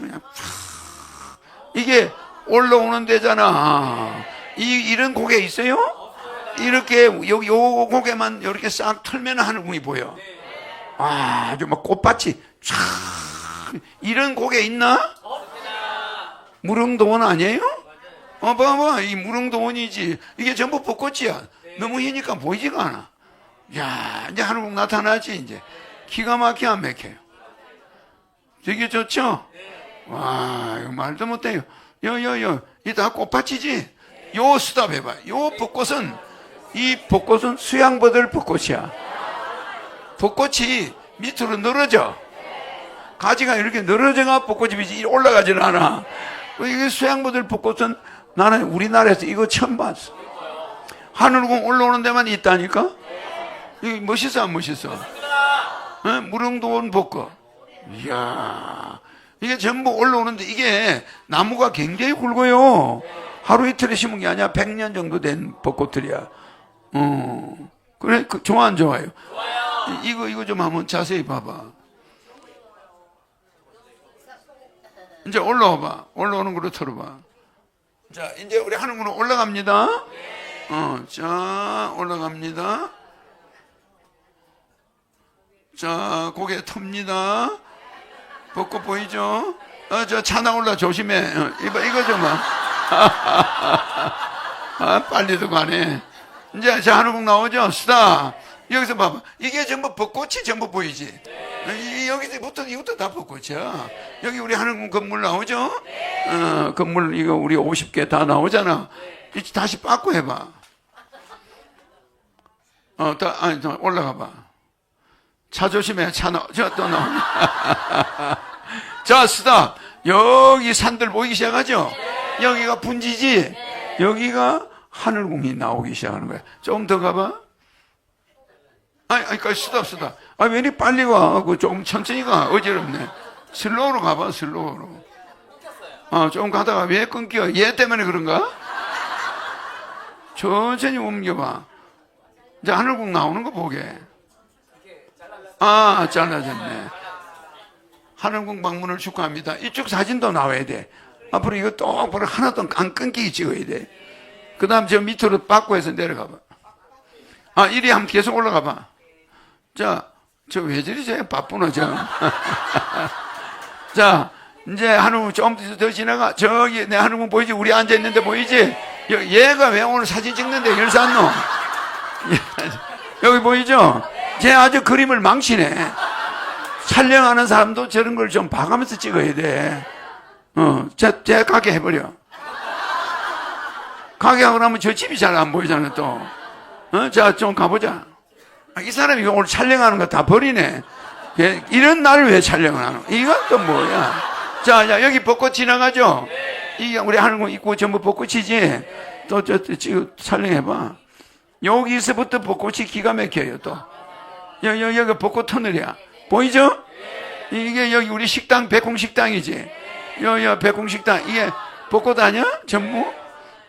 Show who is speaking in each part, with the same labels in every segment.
Speaker 1: 그냥 이게 올라오는 데잖아. 이 이런 고개 있어요? 이렇게 여기 요 고개만 이렇게 싹 털면 하늘궁이 보여. 아, 아주 막 꽃밭이 쫙 이런 고개 있나? 무릉도원 아니에요? 어, 봐봐, 이 무릉도원이지. 이게 전부 벚꽃이야. 너무 희니까 보이지가 않아. 야, 이제 하늘궁 나타나지, 이제. 기가 막히게 안 막혀요. 되게 좋죠? 와, 이거 말도 못해요. 여, 여, 여, 이다 꽃밭이지? 요 스탑 해봐. 요 벚꽃은, 이 벚꽃은 수양버들 벚꽃이야. 벚꽃이 밑으로 늘어져. 가지가 이렇게 늘어져가 벚꽃이 올라가지는 않아. 이게 수양버들 벚꽃은 나는 우리나라에서 이거 처음 봤어. 하늘궁 올라오는 데만 있다니까? 이게 멋있어, 안 멋있어? 어? 무릉도원 벚꽃. 이야, 이게 전부 올라오는데 이게 나무가 굉장히 굵어요. 하루 이틀에 심은 게 아니야. 100년 정도 된 벚꽃들이야. 어. 그래, 그, 좋아, 안 좋아요? 이- 이거, 이거 좀 한번 자세히 봐봐. 이제 올라와봐. 올라오는 거로 털어봐. 자, 이제 우리 하는구로 올라갑니다. 어, 자, 올라갑니다. 자, 고개 텁니다. 벚꽃 보이죠? 어, 저 차 나올라 조심해. 어, 이거, 이거 좀 봐. 아, 빨리 도 가네. 이제 자, 하늘궁 나오죠? 스타. 여기서 봐봐. 이게 전부 벚꽃이 전부 보이지? 이- 여기부터, 이것도 다 벚꽃이야. 여기 우리 하늘궁 건물 나오죠? 어, 건물 이거 우리 50개 다 나오잖아. 이제 다시 빠꾸 해봐. 어, 다, 아니, 더 올라가 봐. 차 조심해. 차 나, 저또 나. 자, 스탑. 여기 산들 보이기 시작하죠? 여기가 분지지? 여기가 하늘궁이 나오기 시작하는 거야. 좀더 가봐. 아니, 아니, 그 스탑, 스탑. 아, 왜 이리 빨리 가? 그 조금 천천히 가. 어지럽네. 슬로우로 가봐, 슬로우로. 어, 좀 가다가 왜 끊겨? 얘 때문에 그런가? 천천히 옮겨봐. 이제 하늘궁 나오는 거 보게. 아, 잘라졌네. 하늘궁 방문을 축하합니다. 이쪽 사진도 나와야 돼. 앞으로 이거 똑바로 하나도 안 끊기게 찍어야 돼. 그 다음 저 밑으로 바꿔서 내려가 봐. 아, 이리 한번 계속 올라가 봐. 자, 저 왜 저리 저 바쁘나, 저. 자, 이제 하늘궁 좀더 지나가. 저기 내 하늘궁 보이지? 우리 앉아있는데 보이지? 여- 얘가 왜 오늘 사진 찍는데 열산 노? 여기 보이죠? 쟤 아주 그림을 망치네. 촬영하는 사람도 저런 걸 좀 봐가면서 찍어야 돼. 어, 쟤, 쟤 가게 해버려. 가게 하고 나면 저 집이 잘 안 보이잖아, 또. 어, 자, 좀 가보자. 아, 이 사람이 오늘 촬영하는 거 다 버리네. 얘, 이런 날을 왜 촬영을 하노? 이건 또 뭐야? 자, 자, 여기 벚꽃 지나가죠? 이게 우리 하늘궁 입구 전부 벚꽃이지? 또, 저, 저, 지금 촬영해봐. 여기서부터 벚꽃이 기가 막혀요, 또. 여기, 여기, 여기 벚꽃 터널이야. 보이죠? 이게 여기 우리 식당, 백홍식당이지. 여기, 여기 백홍식당. 이게 벚꽃 아니야? 전부?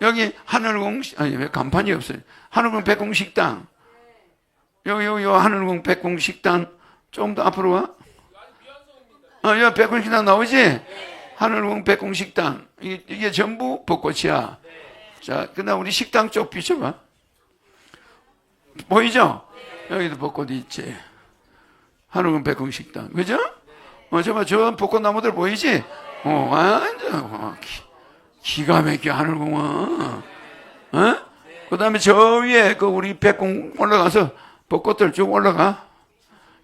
Speaker 1: 여기 하늘궁, 아니, 왜 간판이 없어요? 하늘궁 백홍식당. 여기, 여기, 여기 하늘궁 백홍식당. 좀더 앞으로 와. 어, 여기 백홍식당 나오지? 하늘궁 백홍식당. 이게, 이게 전부 벚꽃이야. 자, 그 다음 우리 식당 쪽 비춰봐. 보이죠? 여기도 벚꽃이 있지. 하늘은 백흥식당. 그죠? 어, 저봐, 저 벚꽃나무들 보이지? 어, 완전, 어, 기, 기가 막혀, 하늘공원. 어? 그 다음에 저 위에 그 우리 백궁 올라가서 벚꽃들 쭉 올라가.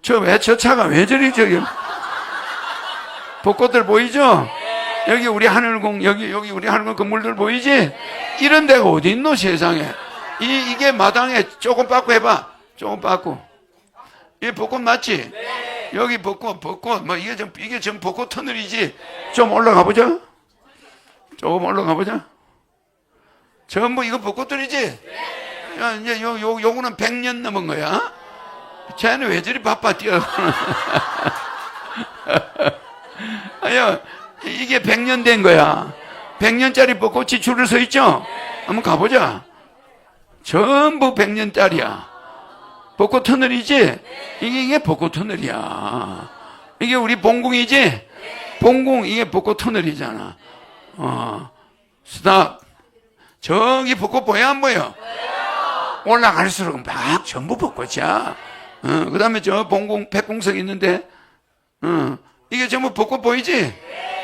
Speaker 1: 저 왜, 저 차가 왜 저리 저기. 벚꽃들 보이죠? 여기 우리 하늘궁, 여기, 여기 우리 하늘궁 건물들 보이지? 이런 데가 어디 있노, 세상에. 이, 이게 마당에 조금 빠꾸 해봐. 조금 빠꾸. 이 벚꽃 맞지? 여기 벚꽃, 벚꽃, 뭐 이게 좀, 이게 좀 벚꽃 터널이지? 좀 올라가 보자. 조금 올라가 보자. 전부 이거 벚꽃들이지? 야, 이제 요, 요, 요거는 100년 넘은 거야. 쟤는 왜 저리 바빠 뛰어. 아야, 이게 100년 된 거야. 100년짜리 벚꽃이 줄을 서 있죠? 한번 가보자. 전부 100년짜리야. 벚꽃 터널이지? 이게, 이게 벚꽃 터널이야. 이게 우리 봉궁이지? 봉공 이게 벚꽃 터널이잖아. 어, 스탑. 저기 벚꽃 보여 안 보여? 올라갈수록 막 전부 벚꽃이야. 어, 그 다음에 저 봉공 백공석 있는데, 어, 이게 전부 벚꽃 보이지?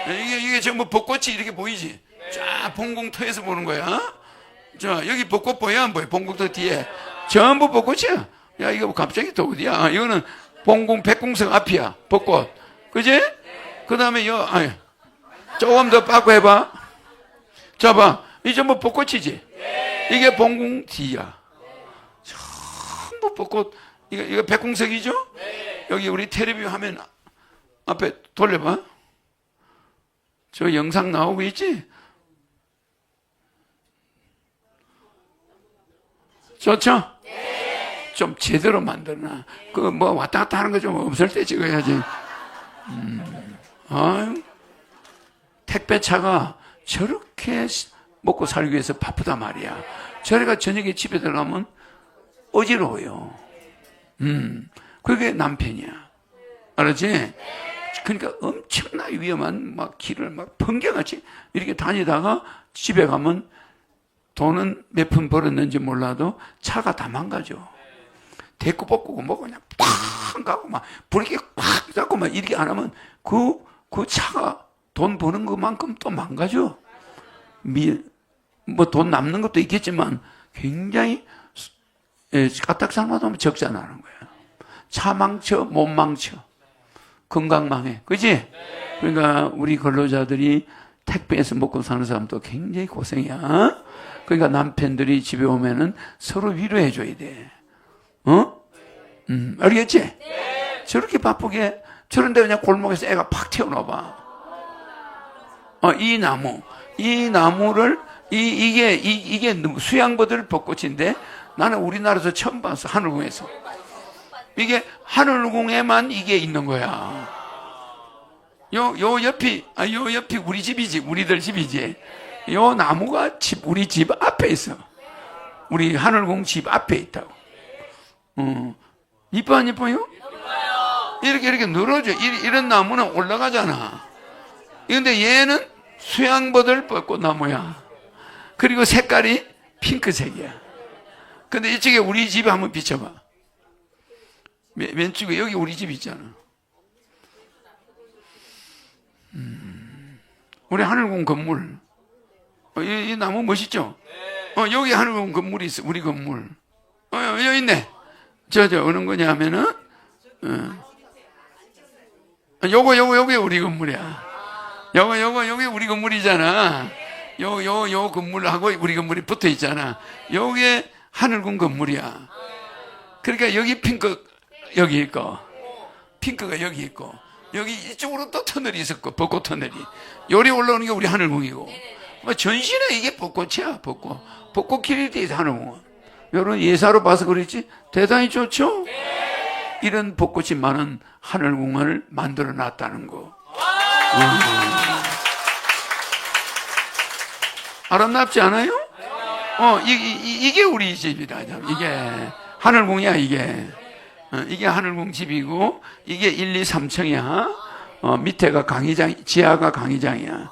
Speaker 1: 이게, 이게 전부 벚꽃이 이렇게 보이지? 쫙 봉공터에서 보는 거야. 자, 여기 벚꽃 보여 안 보여? 봉공터 뒤에. 전부 벚꽃이야. 야, 이거 갑자기 또 어디야? 아, 이거는 봉공 백공석 앞이야. 벚꽃. 그지? 그 다음에 여, 아니, 조금 더 빠고 해봐. 자, 봐. 이 전부 벚꽃이지? 이게 봉공 뒤야. 전부 벚꽃. 이거, 이거 백공석이죠? 여기 우리 텔레비 화면 앞에 돌려봐. 저 영상 나오고 있지? 좋죠? 좀 제대로 만들어놔. 그 뭐 왔다 갔다 하는 거 좀 없을 때 찍어야지. 음, 택배차가 저렇게 먹고 살기 위해서 바쁘단 말이야. 저래가 저녁에 집에 들어가면 어지러워요. 음, 그게 남편이야. 알았지? 그러니까 엄청나 위험한 막 길을 막 번개같이 이렇게 다니다가 집에 가면 돈은 몇 푼 벌었는지 몰라도 차가 다 망가져. 대꾸 뽑고 뭐 그냥 팍 가고 막 브레이크 팍 잡고 막 이렇게 안 하면 그, 그 차가 돈 버는 것만큼 또 망가져. 미, 뭐 돈 남는 것도 있겠지만 굉장히 예, 하면 적자 나는 거야. 차 망쳐, 못 망쳐. 건강 망해. 그지? 그러니까 우리 근로자들이 택배에서 먹고 사는 사람도 굉장히 고생이야. 그러니까 남편들이 집에 오면은 서로 위로해 줘야 돼. 어? 음, 알겠지? 저렇게 바쁘게 저런데 그냥 골목에서 애가 팍 튀어나와. 어, 이 나무, 이 나무를 이 이게 이, 이게 수양버들 벚꽃인데 나는 우리나라에서 처음 봤어 하늘궁에서. 이게 하늘궁에만 이게 있는 거야. 요, 요 옆이, 아, 요 옆이 우리 집이지, 우리들 집이지. 요 나무가 집, 우리 집 앞에 있어. 우리 하늘궁 집 앞에 있다고. 어. 이뻐, 안 이뻐요? 이렇게, 이렇게 늘어져. 이, 이런 나무는 올라가잖아. 근데 얘는 수양버들 벚꽃나무야. 그리고 색깔이 핑크색이야. 근데 이쪽에 우리 집 한번 비춰봐. 왼쪽에 여기 우리 집 있잖아. 음, 우리 하늘궁 건물. 어, 이, 이, 나무 멋있죠? 어, 여기 하늘궁 건물이 있어, 우리 건물. 어, 여기 있네. 저, 저, 어느 거냐 하면은, 어. 요거, 요거, 요게 우리 건물이야. 요거, 요거, 요게 우리 건물이잖아. 요, 요, 요 건물하고 우리 건물이 붙어 있잖아. 요게 하늘궁 건물이야. 그러니까 여기 핑크, 여기 있고, 핑크가 여기 있고, 여기 이쪽으로 또 터널이 있었고, 벚꽃 터널이. 요리 올라오는 게 우리 하늘궁이고. 뭐 전신에 이게 벚꽃이야, 벚꽃. 벚꽃 길이 하늘궁은. 여러분 예사로 봐서 그랬지? 대단히 좋죠? 이런 벚꽃이 많은 하늘궁을 만들어 놨다는 거. 음. 아름답지 않아요? 어, 이, 이, 이게 우리 집이다. 이게 하늘궁이야, 이게. 어, 이게 하늘궁 집이고, 이게 1, 2, 3층이야. 어, 밑에가 강의장, 지하가 강의장이야.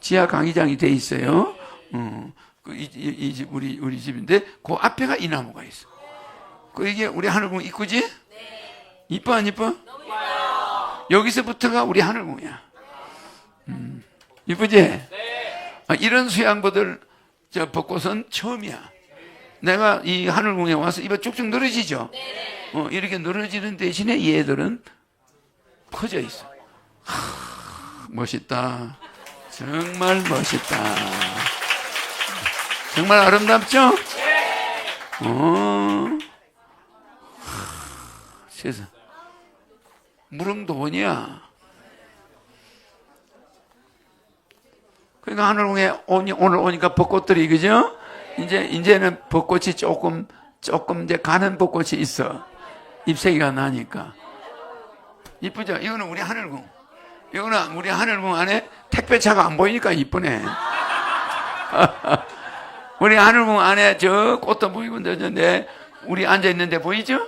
Speaker 1: 지하 강의장이 돼 있어요. 어, 그 이, 이, 이 집, 우리, 우리 집인데, 그 앞에가 이 나무가 있어. 그 이게 우리 하늘궁 이쁘지? 이뻐, 안 이뻐? 여기서부터가 우리 하늘궁이야. 음, 이쁘지? 아, 이런 수양보들, 저 벚꽃은 처음이야. 내가 이 하늘궁에 와서 입에 쭉쭉 늘어지죠? 어, 이렇게 늘어지는 대신에 얘들은 커져 있어. 하, 멋있다. 정말 멋있다. 정말 아름답죠? 어. 하, 세상. 무릉도원이야. 그러니까 하늘궁에 오니, 오늘 오니까 벚꽃들이, 그죠? 이제, 이제는 벚꽃이 조금, 조금 이제 가는 벚꽃이 있어. 잎새기가 나니까. 이쁘죠? 이거는 우리 하늘궁. 이거는 우리 하늘궁 안에 택배차가 안 보이니까 이쁘네. 우리 하늘궁 안에 저 꽃도 보이고, 내, 우리 앉아 있는데 보이죠?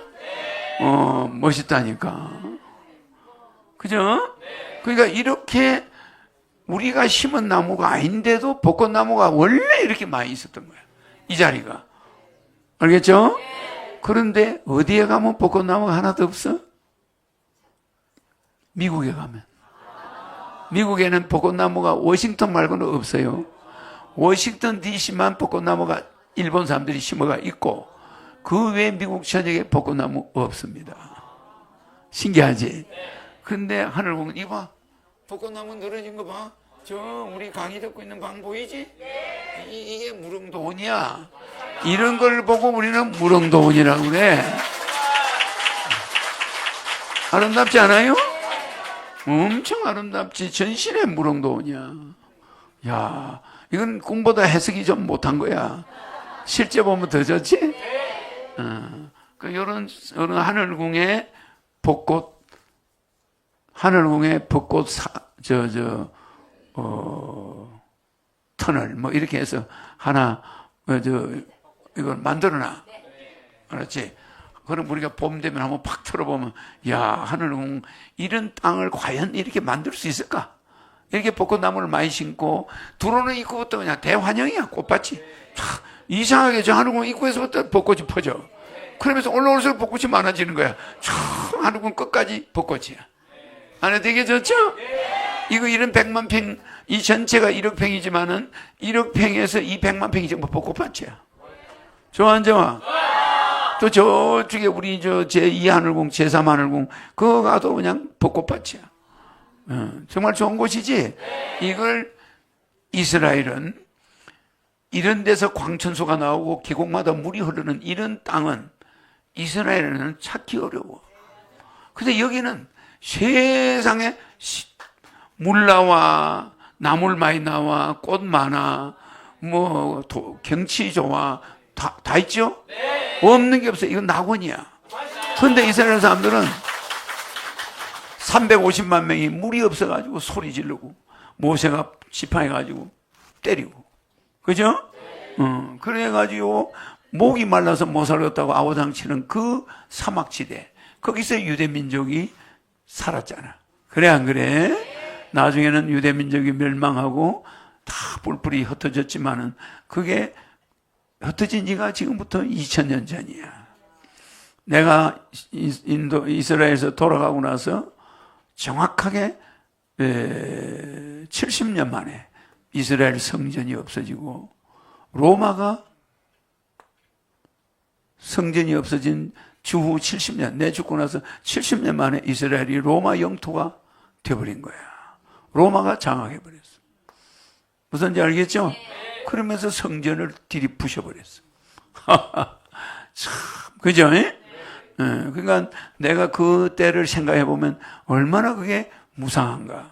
Speaker 1: 어, 멋있다니까. 그죠? 그러니까 이렇게 우리가 심은 나무가 아닌데도 벚꽃나무가 원래 이렇게 많이 있었던 거야. 이 자리가. 알겠죠? 그런데 어디에 가면 벚꽃나무가 하나도 없어? 미국에 가면. 미국에는 벚꽃나무가 워싱턴 말고는 없어요. 워싱턴 DC만 벚꽃나무가 일본 사람들이 심어가 있고 그 외에 미국 전역에 벚꽃나무 없습니다. 신기하지? 근데 하늘 보면 이봐 벚꽃나무 늘어진 거 봐. 저 우리 강의 듣고 있는 방 보이지? 이, 이게 무릉도원이야. 이런 걸 보고 우리는 무릉도원이라고 그래. 아름답지 않아요? 엄청 아름답지. 전신의 무릉도원이야. 야, 이건 꿈보다 해석이 좀 못한 거야. 실제 보면 더 좋지? 어, 그 요런, 요런 하늘궁의 벚꽃, 하늘궁의 벚꽃 사, 저, 저, 어, 터널, 뭐, 이렇게 해서 하나, 어, 저, 이걸 만들어놔. 알았지? 그럼 우리가 봄 되면 한번 팍 틀어보면, 야, 하늘궁, 이런 땅을 과연 이렇게 만들 수 있을까? 이렇게 벚꽃나무를 많이 심고, 들어오는 입구부터 그냥 대환영이야, 꽃밭이. 참, 이상하게 저 하늘궁 입구에서부터 벚꽃이 퍼져. 그러면서 올라올수록 벚꽃이 많아지는 거야. 참, 하늘궁 끝까지 벚꽃이야. 안에 되게 좋죠? 이거 이런 100만 평, 이 전체가 1억 평이지만은 1억 평에서 200만 평이 전부 벚꽃밭이야. 좋아, 안 좋아? 또 저쪽에 우리 저 제2하늘궁, 제3하늘궁, 그거 가도 그냥 벚꽃밭이야. 어, 정말 좋은 곳이지? 이걸 이스라엘은 이런 데서 광천수가 나오고 계곡마다 물이 흐르는 이런 땅은 이스라엘은 찾기 어려워. 근데 여기는 세상에 시- 물 나와, 나물 많이 나와, 꽃 많아, 뭐, 도- 경치 좋아, 다, 다 있죠? 없는 게 없어. 이건 낙원이야. 근데 이스라엘 사람들은 350만 명이 물이 없어가지고 소리 지르고, 모세가 지팡해가지고 때리고. 그죠? 어, 그래가지고, 목이 말라서 못 살겠다고 아우당 치는 그 사막지대. 거기서 유대민족이 살았잖아. 그래, 안 그래? 나중에는 유대민족이 멸망하고 다 뿔뿔이 흩어졌지만은 그게 흩어진 지가 지금부터 2000년 전이야. 내가 이- 인도, 이스라엘에서 돌아가고 나서 정확하게 에, 70년 만에 이스라엘 성전이 없어지고 로마가 성전이 없어진 주후 70년, 내 죽고 나서 70년 만에 이스라엘이 로마 영토가 되어버린 거야. 로마가 장악해버렸어. 무슨지 알겠죠? 그러면서 성전을 들이부셔버렸어. 참, 그죠? 예? 예, 그러니까 내가 그 때를 생각해 보면 얼마나 그게 무상한가.